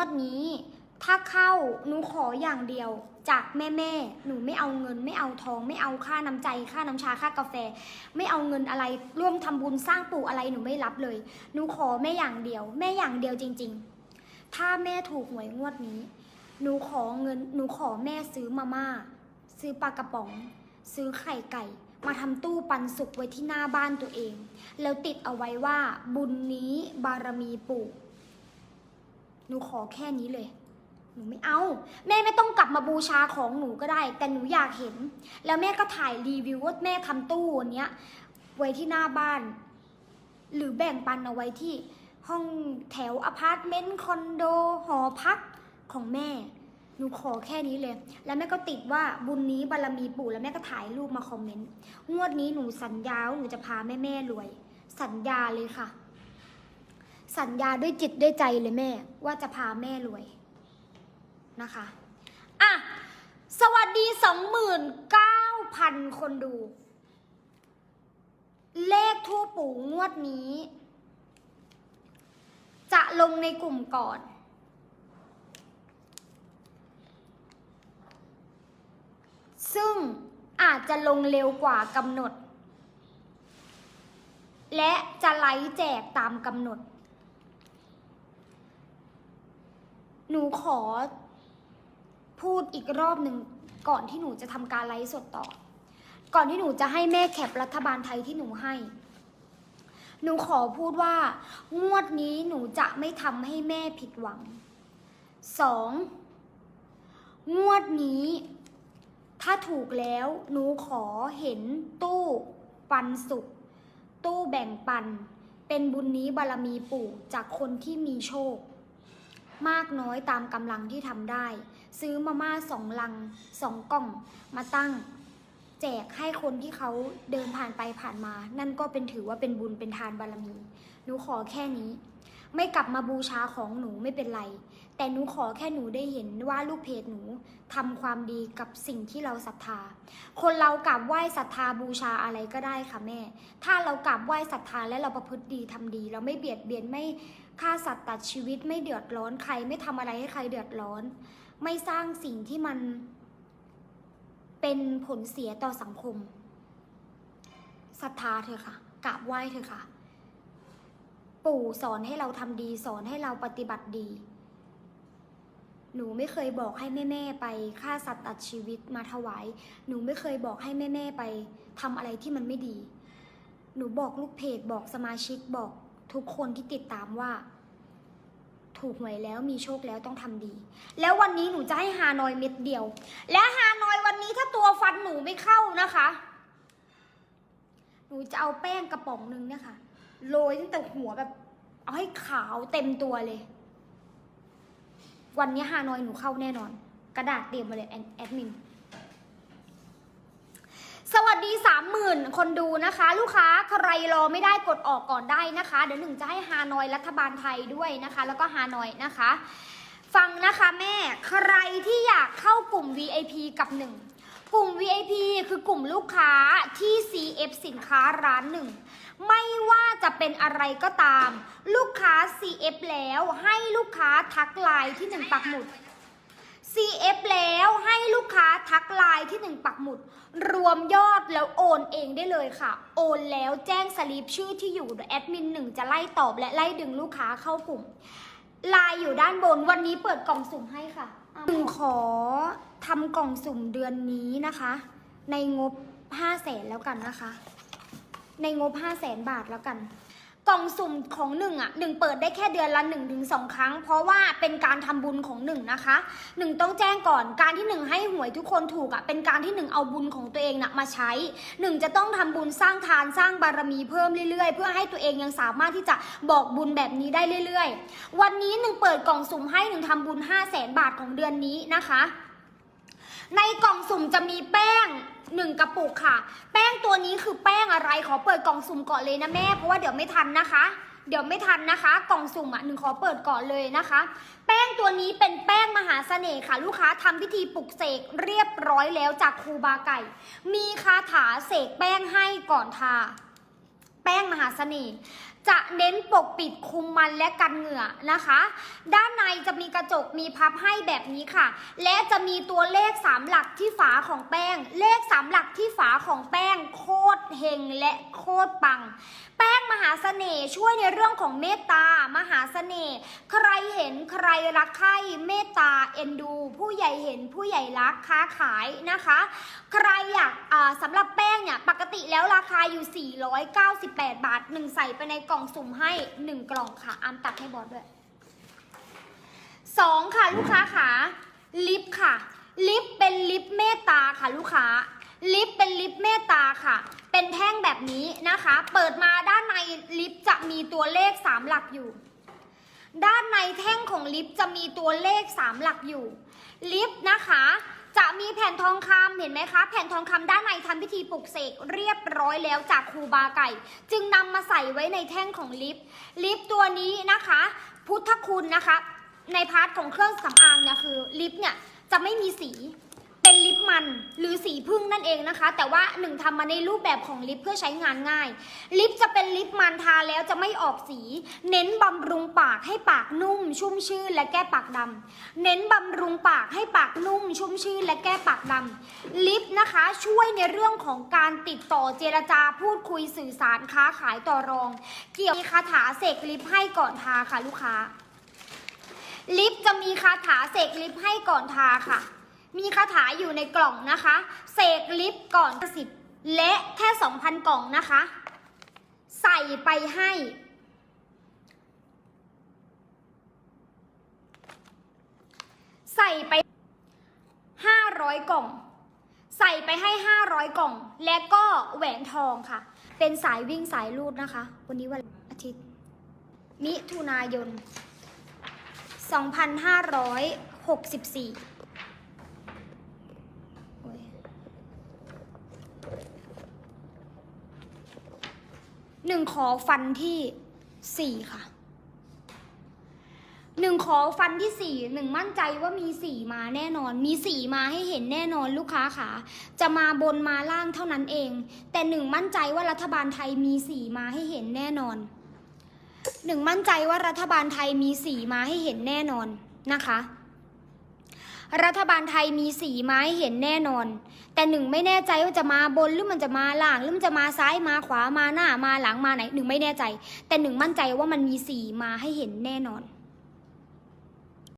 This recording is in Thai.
งวดนี้ถ้าเข้าหนูขออย่างเดียว จากแม่แม่หนูไม่เอาเงิน ไม่เอาทอง ไม่เอาค่าน้ำใจ ค่าน้ำชาค่ากาแฟ ไม่เอาเงินอะไร ร่วมทำบุญสร้างปู่อะไรหนูไม่รับเลย หนูขอแม่อย่างเดียว แม่อย่างเดียวจริง ๆ ถ้าแม่ถูกหวยงวดนี้ หนูขอเงิน หนูขอแม่ซื้อมาม่า ซื้อปลากระป๋อง ซื้อไข่ไก่ มาทำตู้ปันสุกไว้ที่หน้าบ้านตัวเอง แล้วติดเอาไว้ว่าบุญนี้บารมีปู่ หนูขอแค่นี้เลย หนูไม่เอา แม่ไม่ต้องกลับมาบูชาของหนูก็ได้ แต่หนูอยากเห็น แล้วแม่ก็ถ่ายรีวิวว่าแม่ทำตู้อันเนี้ยไว้ที่หน้าบ้าน หรือแบ่งปันเอาไว้ที่ห้องแถวอพาร์ตเมนต์คอนโดหอพักของแม่ หนูขอแค่นี้เลย แล้วแม่ก็ติดว่าบุญนี้บารมีปู่แล้วแม่ก็ถ่ายรูปมาคอมเมนต์งวดนี้หนูสัญญาว่าหนูจะพาแม่แม่รวย สัญญาเลยค่ะ สัญญาด้วยจิตด้วยใจเลยแม่ ว่าจะพาแม่รวยนะคะอะสวัสดีสองหมื่นเก้าพันคนดู เลขทูปปู่งวดนี้ จะลงในกลุ่มก่อน ซึ่งอาจจะลงเร็วกว่ากำหนด และจะไลฟ์แจกตามกำหนด หนูขอพูดอีกรอบหนึ่งก่อนที่หนูจะทำการไลฟ์สดต่อ ก่อนที่หนูจะให้แม่แคปรัฐบาลไทยที่หนูให้ หนูขอพูดว่า งวดนี้หนูจะไม่ทำให้แม่ผิดหวังสองงวดนี้ ถ้าถูกแล้ว หนูขอเห็นตู้ปันสุข ตู้แบ่งปัน เป็นบุญนี้บารมีปู่จากคนที่มีโชค มากน้อยตามกำลังที่ทำได้ ซื้อมาม่าสองลังสองกล่องมาตั้งแจกให้คนที่เขาเดินผ่านไปผ่านมา นั่นก็เป็นถือว่าเป็นบุญเป็นทานบารมี หนูขอแค่นี้ ไม่กลับมาบูชาของหนูไม่เป็นไร แต่หนูขอแค่หนูได้เห็นว่าลูกเพจหนูทำความดีกับสิ่งที่เราศรัทธา คนเรากราบไหว้ศรัทธาบูชาอะไรก็ได้ค่ะแม่ ถ้าเรากราบไหว้ศรัทธาและเราประพฤติดีทำดี เราไม่เบียดเบียนไม่ฆ่าสัตว์ตัดชีวิตไม่เดือดร้อนใคร ไม่ทำอะไรให้ใครเดือดร้อน ไม่สร้างสิ่งที่มันเป็นผลเสียต่อสังคมศรัทธาเธอะค่ะกราบไหว้เธอะค่ะ ปู่สอนให้เราทำดี สอนให้เราปฏิบัติดี หนูไม่เคยบอกให้แม่ๆไปฆ่าสัตว์ตัดชีวิตมาถวาย หนูไม่เคยบอกให้แม่ๆไปทำอะไรที่มันไม่ดี หนูบอกลูกเพจบอกสมาชิกบอกทุกคนที่ติดตามว่า ถูกหวยแล้วมีโชคแล้วต้องทำดี แล้ววันนี้หนูจะให้ฮานอยเม็ดเดียว และฮานอยวันนี้ถ้าตัวฟันหนูไม่เข้านะคะ หนูจะเอาแป้งกระป๋องหนึ่งเนี่ยค่ะ โรยตั้งแต่หัวแบบ เอาให้ขาวเต็มตัวเลย วันนี้ฮานอยหนูเข้าแน่นอน กระดาษเตรียมมาเลยแอดแอดมินสวัสดีสามหมื่นคนดูนะคะ ลูกค้าใครรอไม่ได้กดออกก่อนได้นะคะ เดี๋ยวหนึ่งจะให้ฮานอยรัฐบาลไทยด้วยนะคะ แล้วก็ฮานอยนะคะ ฟังนะคะแม่ใครที่อยากเข้ากลุ่ม VIP กับหนึ่งกลุ่ม VIP คือกลุ่มลูกค้าที่ CF สินค้าร้านหนึ่ง ไม่ว่าจะเป็นอะไรก็ตาม ลูกค้า CF แล้วให้ลูกค้าทักไลน์ที่หนึ่งปักหมุด CF แล้วให้ลูกค้าทักไลน์ที่หนึ่งปักหมุด รวมยอดแล้วโอนเองได้เลยค่ะ โอนแล้วแจ้งสลิปชื่อที่อยู่แอดมินหนึ่งจะไล่ตอบและไล่ดึงลูกค้าเข้ากลุ่มไลน์อยู่ด้านบนวันนี้เปิดกล่องสุ่มให้ค่ะหนึ่งขอทำกล่องสุ่มเดือนนี้นะคะ ในงบ5 0 0แสนแล้วกันนะคะ ในงบ 5 0 0แสนบาทแล้วกัน กล่องสุ่มของหนึ่งอะหนึ่งเปิดได้แค่เดือนละ1นถึงสครั้ง เพราะว่าเป็นการทำบุญของหนึ่งนะคะหนึ่งต้องแจ้งก่อนการที่หนึ่งให้หวยทุกคนถูกอะเป็นการที่หนึ่งเอาบุญของตัวเองน่ะมาใช้หนึ่งจะต้องทำบุญสร้างทานสร้างบารมีเพิ่มเรื่อยๆ เพื่อให้ตัวเองยังสามารถที่จะบอกบุญแบบนี้ได้เรื่อย ๆ วันนี้หนึ่งเปิดกล่องสุ่มให้หนึ่งทำบุญ 5 0 0แสนบาทของเดือนนี้นะคะ ในกล่องสุ่มจะมีแป้ง หนึ่งกระปุกค่ะ แป้งตัวนี้คือแป้งอะไรขอเปิดกล่องสุ่มก่อนเลยนะแม่ เพราะว่าเดี๋ยวไม่ทันนะคะ เดี๋ยวไม่ทันนะคะ กล่องสุ่มอะหนึ่งขอเปิดก่อนเลยนะคะ แป้งตัวนี้เป็นแป้งมหาเสน่ห์ค่ะ ลูกค้าทำพิธีปลุกเสกเรียบร้อยแล้วจากครูบาไก่ มีคาถาเสกแป้งให้ก่อนทา ป้งมหาเสน่ห์จะเน้นปกปิดคุมมันและกันเหงื่อนะคะ ด้านในจะมีกระจกมีพับให้แบบนี้ค่ะ และจะมีตัวเลขสามหลักที่ฝาของแป้ง เลขสามหลักที่ฝาของแป้งโคตรเฮงและโคตรปัง แป้งมหาเสน่ห์ช่วยในเรื่องของเมตตามหาเสน่ห์ใครเห็นใครรักใครเมตตาเอ็นดู ผู้ใหญ่เห็นผู้ใหญ่รักค้าขายนะคะ ใครอยากสำหรับ แป้งเนี่ยปกติแล้วราคาอยู่ 498 บาทหนึ่งใส่ไปในกล่องสุ่มให้ 1 กล่องค่ะอามตัดให้บอสด้วยสองค่ะลูกค้าค่ะลิปค่ะ ลิปเป็นลิปเมตตาค่ะลูกค้า ลิปเป็นลิปเมตตาค่ะ เป็นแท่งแบบนี้นะคะ เปิดมาด้านในลิปจะมีตัวเลข 3 หลักอยู่ ด้านในแท่งของลิปจะมีตัวเลข 3 หลักอยู่ ลิปนะคะ จะมีแผ่นทองคำเห็นไหมคะ แผ่นทองคำด้านในทำพิธีปลุกเสกเรียบร้อยแล้วจากครูบาไก่ จึงนำมาใส่ไว้ในแท่งของลิฟลิฟตัวนี้นะคะ พุทธคุณนะคะ ในพาร์ทของเครื่องสำอางเนี่ยคือลิฟเนี่ยจะไม่มีสีเป็นลิป หรือสีพึ่งนั่นเองนะคะ แต่ว่าหนึ่งทำมาในรูปแบบของลิปเพื่อใช้งานง่าย ลิปจะเป็นลิปมันทาแล้วจะไม่ออกสี เน้นบำรุงปากให้ปากนุ่ม ชุ่มชื่นและแก้ปากดำเน้นบำรุงปากให้ปากนุ่ม ชุ่มชื่นและแก้ปากดำลิปนะคะช่วยในเรื่องของการติดต่อเจรจาพูดคุยสื่อสารค้าขายต่อรอง เกี่ยวมีคาถาเสกลิปให้ก่อนทาค่ะลูกค้าลิปจะมีคาถาเสกลิปให้ก่อนทาค่ะ มีคาถาอยู่ในกล่องนะคะ เสกลิปก่อนสิบและแค่2,000กล่องนะคะ ใส่ไปให้ ใส่ไป500กล่อง ใส่ไปให้500กล่อง และก็แหวนทองค่ะ เป็นสายวิ่งสายรูดนะคะ วันนี้วันอาทิตย์ มิถุนายน 2564โอ้ย หนึ่งขอฟันที่สี่ค่ะหนึ่งขอฟันที่สี่หนึ่งมั่นใจว่ามีสี่มาแน่นอน มีสี่มาให้เห็นแน่นอนลูกค้าขาจะมาบนมาล่างเท่านั้นเอง แต่หนึ่งมั่นใจว่ารัฐบาลไทยมีสี่มาให้เห็นแน่นอนหนึ่งมั่นใจว่ารัฐบาลไทยมีสี่มาให้เห็นแน่นอนนะคะ รัฐบาลไทยมีสีไม้เห็นแน่นอน แต่หนึ่งไม่แน่ใจว่าจะมาบนหรือมันจะมาล่างหรือมันจะมาซ้ายมาขวามาหน้ามาหลังมาไหนหนึ่งไม่แน่ใจ แต่หนึ่งมั่นใจว่ามันมีสีมาให้เห็นแน่นอน